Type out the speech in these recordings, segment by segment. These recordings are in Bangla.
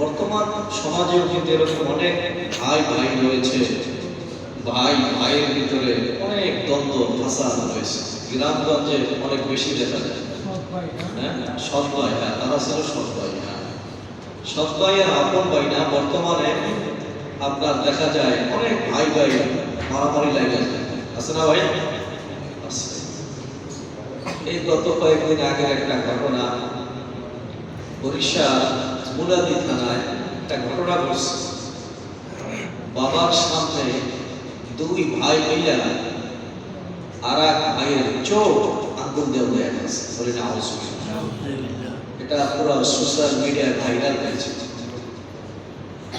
বর্তমান সমাজেও কিন্তু এরকম অনেক ভাই ভাই রয়েছে। ভাই ভাইয়ের ভিতরে অনেক দ্বন্দ্ব, ফাসাদ রয়েছে। গ্রামগঞ্জে অনেক বেশি দেখা যায়। হ্যাঁ? সৎ ভাই হ্যাঁ তারা ছিল সৎ ভাই হ্যাঁ। সৎ ভাই আর আপন ভাই না, বর্তমানে আপনার দেখা যায় অনেক ভাই ভাই মারামারি লাগে আছে না ভাই? এই গত কয়েকদিন আগের একটা ঘটনা বরিশাল মুলাদি থানায় একটা ঘটনা ঘটছে। বাবার সামনে দুই ভাই মিলা আর এক ভাইয়ের চোখ আঙ্গুল দিয়ে উড়ে গেছে। বলে না এটা পুরো সোশ্যাল মিডিয়ায় ভাইরাল হয়েছে।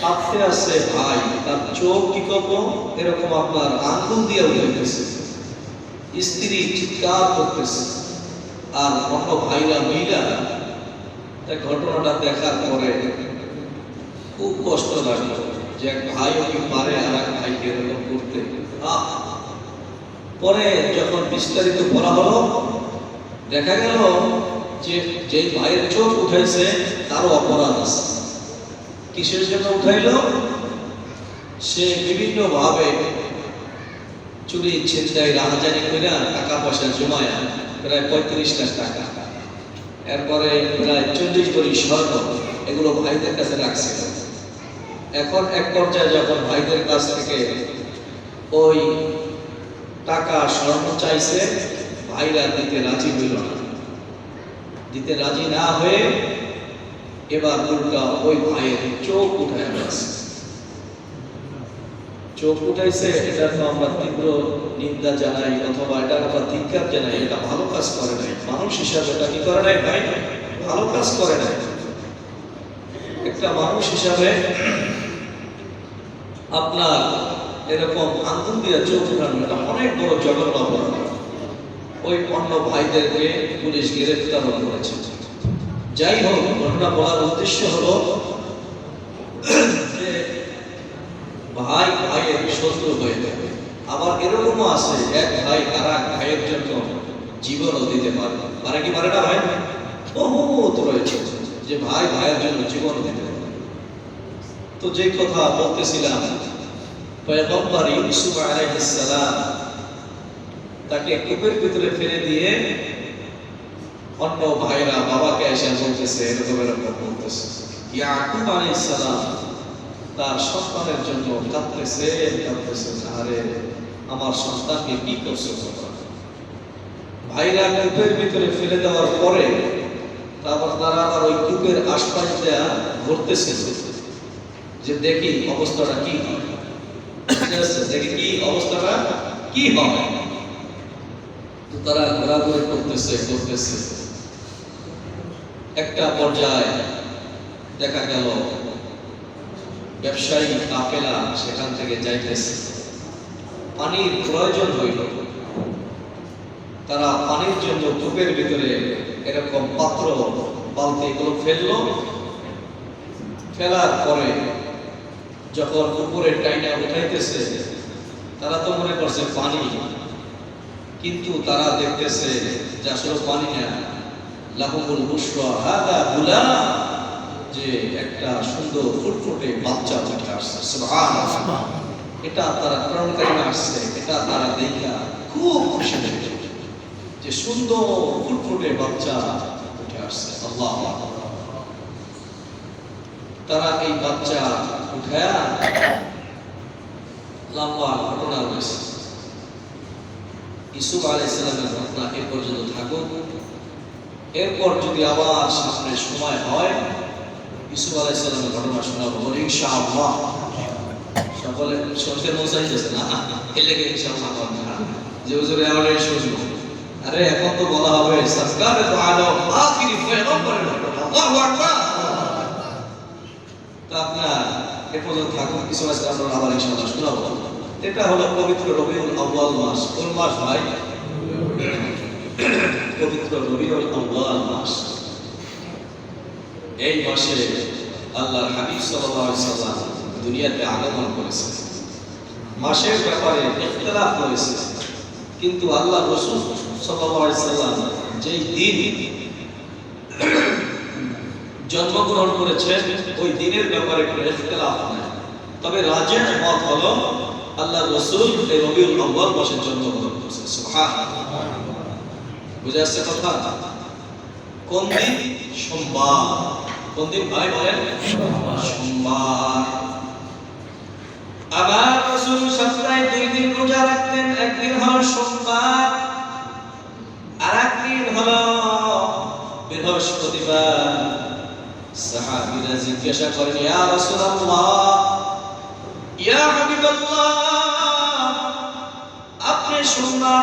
কাঁপতে আছে ভাই তার চোখ কি করব? এরকম আপনার আঙ্গুল দিয়ে উড়ে গেছে। স্ত্রী চিৎকার করতেছে। আর অন্য ভাইরা মিলা এই ঘটনাটা দেখার পরে খুব কষ্ট লাগল যে এক ভাই কি পারে আর এক এরকম করতে। পরে যখন বিস্তারিত বলা হলো, দেখা গেল যে যে ভাইয়ের চোখ উঠাইছে তারও অপরাধ আছে। কিসের জন্য উঠাইলো? সে বিভিন্নভাবে চুরি, ছিনতাই, রাহাজানি করে টাকা পয়সা জমায়া প্রায় পঁয়ত্রিশ লাখ টাকা এরপরে প্রায় চল্লিশ ভরি স্বর্ণ এগুলো ভাইদের কাছে রাখছে এখন এক পর্যায়ে যখন ভাইদের কাছ থেকে ওই টাকা স্বর্ণ চাইছে, ভাইরা দিতে রাজি হইল না। দিতে রাজি না হয়ে এবার উল্টা ওই ভাইয়ের চোখ উঠায় গেছে চোখ উঠাইছে এটা তো আমরা তীব্র নিন্দা জানাই অথবা এটা আমরা ধিক্কার জানাই, এটা ভালো কাজ করে নাই। মানুষ হিসাবে এটা কি করে নাই ভাই? ভালো কাজ করে নাই। একটা মানুষ হিসাবে আপনার এরকম আঙ্গুল দিয়ে চোখ উঠানো, এটা অনেক বড় জঘন্য অপরাধ। ওই অন্য ভাইদেরকে পুলিশ গ্রেফতার করেছে। যাই হোক, ঘটনা বলার উদ্দেশ্য হলো শত্রু হয়ে যাবে। আবার এরকমও আছে, এক ভাই এক ভাইয়ের জন্য জীবনও দিতে পারে। পারে কি পারে না ভাই? বহুত রয়েছে যে ভাই ভাইয়ের জন্য জীবন দিতে পারে। তো যে কথা বলতেছিলাম, পয়গম্বর ইউসুফ আলাইহিস সালাম তাকে কূপের ভিতরে ফেলে দিয়ে অন্য ভাইরা বাবাকে এসে বলতেছে, এরকম এরকম বলতেছে। ইয়াকুব আলাইহিস সালাম তার সন্তানের জন্য কাঁদতেছে কাঁদতেছে, আরে, আমার সন্তানকে কি করছে ভাইরা কূপের ভিতরে ফেলে দেওয়ার পরে তারপর তারা আবার ওই কূপের আশপাশ দেয়া ঘুরতেছে, যে দেখি অবস্থাটা কি দেখি কি অবস্থাটা, কি হবে তারা ঘোরাঘুরি করতেছে করতেছে। একটা পর্যায়ে দেখা গেল ব্যবসায়ী কাফেলা সেখান থেকে যাইতেছে। পানির প্রয়োজন হইল। তারা পানির জন্য কূপের ভিতরে এরকম পাত্র বালতি এগুলো ফেলল। ফেলার পরে যখন উপরে টাইনা উঠাইতেছে, তারা তো মনে করছে পানি, কিন্তু তারা দেখতেছে যে আসলে পানি না। লাহুমুল বুশরা, হাদা গুলাম। যে একটা সুন্দর ফুটফুটে বাচ্চা উঠে আসছে এটা তারা কোরআনকারী আসছে এটা তারা দেখা খুব খুশি হয়েছে যে সুন্দর ফুটফুটে বাচ্চা উঠে আসছে আল্লাহ তারা এই বাচ্চা উঠায়া লম্বা ঘটনা রয়েছে ইসুফ আলাইসালামের ঘটনা এ পর্যন্ত থাকুক। এরপর যদি আবার সামনে সময় হয় ইসুফ আলাইসালামের ঘটনা শোনাবো, বলে ইনশাআল্লাহ। সকলে শুনতে মন চাইতেছে না? এলে গে ইনশাআল্লাহ কথা যে হুজুরে আমরা শুনব আরে, এখন তো বলা হবে সরকারে তো আলো, আখিরি পয়গম্বরের আল্লাহু আকবার। তো আপনার এ পর্যন্ত থাকুন, কিছু আজকে আমরা আবার ইনশাআল্লাহ শোনাবো। এটা হলো পবিত্র রবিউল আউয়াল মাস, কোন মাস ভাই? পবিত্র রবিউল আউয়াল মাস। এই মাসে আল্লাহর হাবিব সাল্লাম দুনিয়াতে আগমন করেছে। মাসের ব্যাপারে ইখতিলাফ হয়েছে কিন্তু আল্লাহ রাসূল সাল্লাম যেই দিন জন্মগ্রহণ করেছেন ওই দিনের ব্যাপারে কোনো ইখতিলাফ নাই। তবে রাজের মত হল আল্লাহ রসুল এই রবিউল আউয়াল মাসে জন্মগ্রহণ করেছে। বুঝে আসছে কথা? কোন দিন? সোমবার। কোন দিন ভাই বলেন? সোমবার আবার রসুল সপ্তাহে দুই দিন রোজা রাখতেন, একদিন হলো সোমবার আর একদিন হলো বৃহস্পতিবার। সাহাবীরা জিজ্ঞাসা করেন, ইয়া রাসূলুল্লাহ, ইয়া হাবিবাল্লাহ, আপনি সোমবার